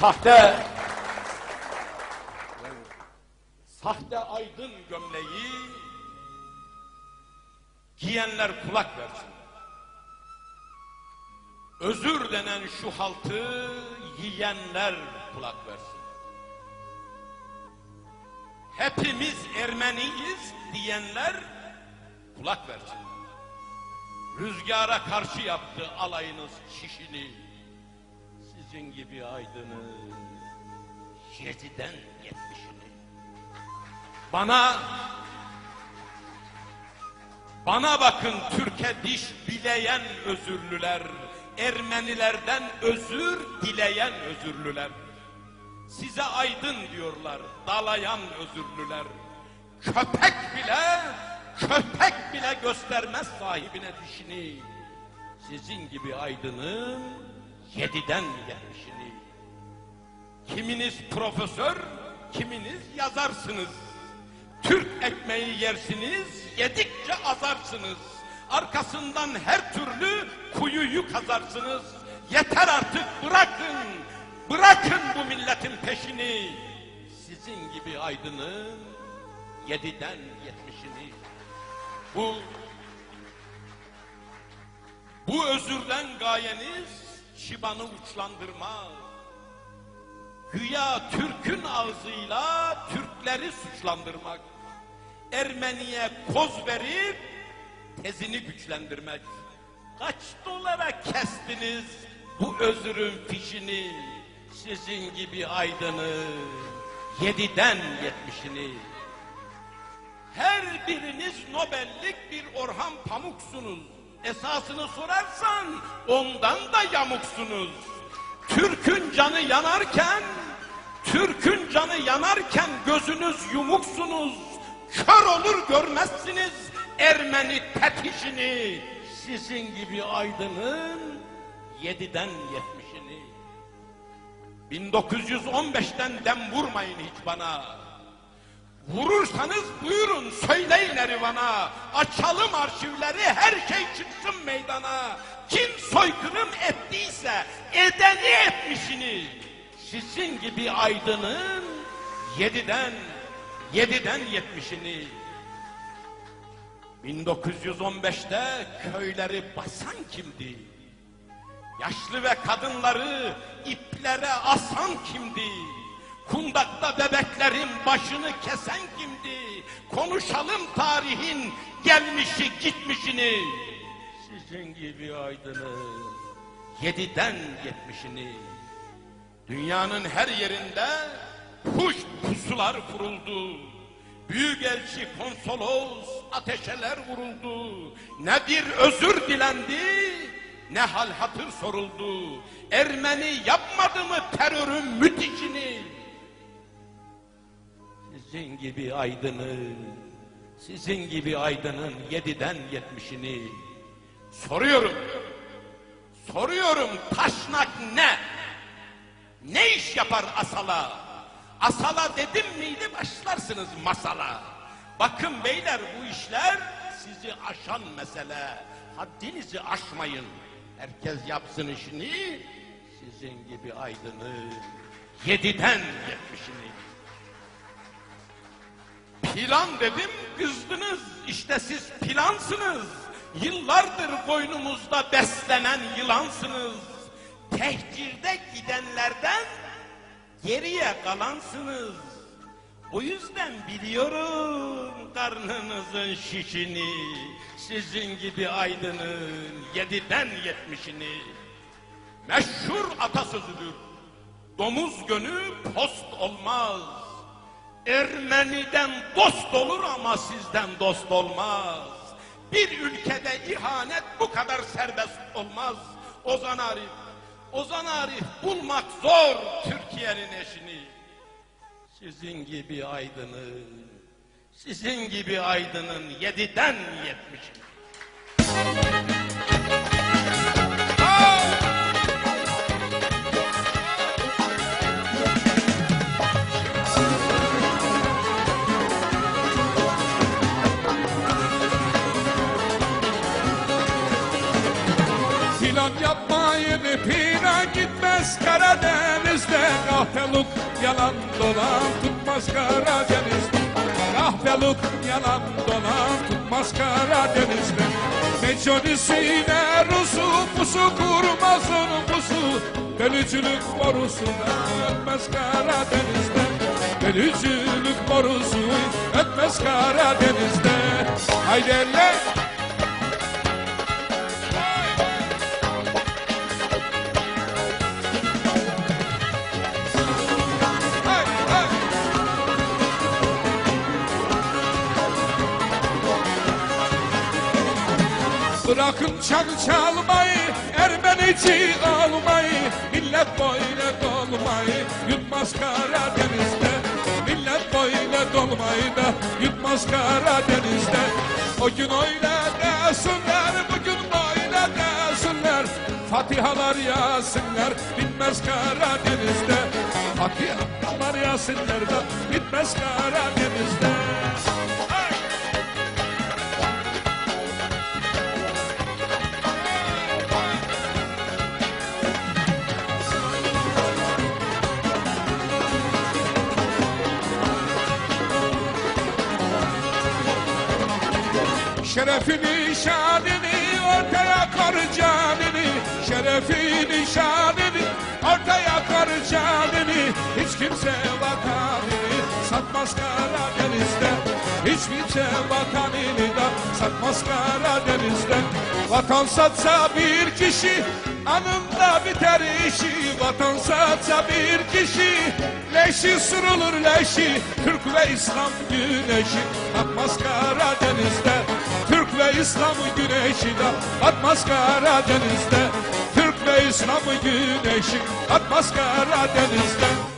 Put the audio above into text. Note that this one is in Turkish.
Sahte sahte aydın gömleği giyenler kulak versin. Özür denen şu haltı yiyenler kulak versin. Hepimiz Ermeniyiz diyenler kulak versin. Rüzgara karşı yaptı alayınız şişini. Sizin gibi aydını yediden yetmişini. Bana bana bakın Türkiye diş bileyen özürlüler, Ermenilerden özür dileyen özürlüler. Size aydın diyorlar, dalayan özürlüler. Köpek bile, köpek bile göstermez sahibine dişini. Sizin gibi aydının yediden gelmişini. Kiminiz profesör, kiminiz yazarsınız. Türk ekmeği yersiniz, yedikçe azarsınız. Arkasından her türlü kuyuyu kazarsınız. Yeter artık bırakın, bırakın bu milletin peşini. Sizin gibi aydının yediden yetmişini. Bu bu özürden gayeniz şibanı uçlandırma. Güya Türk'ün ağzıyla Türkleri suçlandırmak. Ermeniye koz verip tezini güçlendirmek. Kaç dolara kestiniz bu özürün fişini? Sizin gibi aydını yediden yetmişini. Her biriniz Nobellik bir Orhan Pamuksunuz. Esasını sorarsan ondan da yamuksunuz. Türk'ün canı yanarken, Türk'ün canı yanarken gözünüz yumuksunuz. Kör olur görmezsiniz Ermeni tepişini. Sizin gibi aydının yediden yetmişini. 1915'ten dem vurmayın hiç bana. Vurursanız buyurun söyleyin Erivan'a. Açalım arşivleri her şey çıksın meydana. Kim soykırım ettiyse edeni etmişini. Sizin gibi aydının yediden, yediden yetmişini. 1915'te köyleri basan kimdi? Yaşlı ve kadınları iplere asan kimdi? Kundakta bebeklerin başını kesen kimdi? Konuşalım tarihin gelmişi gitmişini. Sizin gibi aydını yediden yetmişini. Dünyanın her yerinde puş pusular kuruldu. Büyükelçi konsolos ateşeler vuruldu. Ne bir özür dilendi ne hal hatır soruldu. Ermeni yapmadı mı terörün müthişini? Sizin gibi aydının, sizin gibi aydının yediden yetmişini soruyorum. Soruyorum taşnak ne? Ne iş yapar asala? Asala dedim miydi başlarsınız masala. Bakın beyler bu işler sizi aşan mesele. Haddinizi aşmayın. Herkes yapsın işini. Sizin gibi aydını yediden yetmişini. Plan dedim kızdınız. İşte siz plansınız. Yıllardır boynumuzda beslenen yılansınız. Tehcirde gidenlerden geriye kalansınız. O yüzden biliyorum karnınızın şişini, sizin gibi aydının yediden yetmişini. Meşhur atasözüdür. Domuz gönü post olmaz. Ermeniden dost olur ama sizden dost olmaz. Bir ülkede ihanet bu kadar serbest olmaz. Ozan Arif, Ozan Arif bulmak zor Türkiye'nin eşini. Sizin gibi aydının, sizin gibi aydının yediden yetmişini. Kahveluk yalan dolan tutmaz Karadeniz'de Kahveluk yalan dolan tutmaz Karadeniz'de Meconisine rusu pusu kurmaz onu pusu. Bölücülük borusuna ötmez Karadeniz'de Bölücülük borusu ötmez Karadeniz'de Haydi elle Bırakın çal çalmayı, Ermenici olmayı, millet böyle dolmayı yutmaz Karadeniz'de. Millet böyle dolmayı da yutmaz Karadeniz'de. O gün öyle desinler, bugün böyle desinler. Fatihalar yazsınlar, bitmez Karadeniz'de. Fatihalar yazsınlar da bitmez Karadeniz'de. Şerefini şanını ortaya kar canını. Şerefini şanını ortaya kar canını. Hiç kimse vatanını satmaz Karadeniz'de Hiç kimse vatanını da satmaz Karadeniz'de Vatan satsa bir kişi anında biter işi. Vatan satsa bir kişi leşi sürülür leşi. Türk ve İslam güneşi atmaz Karadeniz'de Türk ve İslam güneşi de atmaz Karadeniz'de. Türk ve İslam güneşi atmaz Karadeniz'de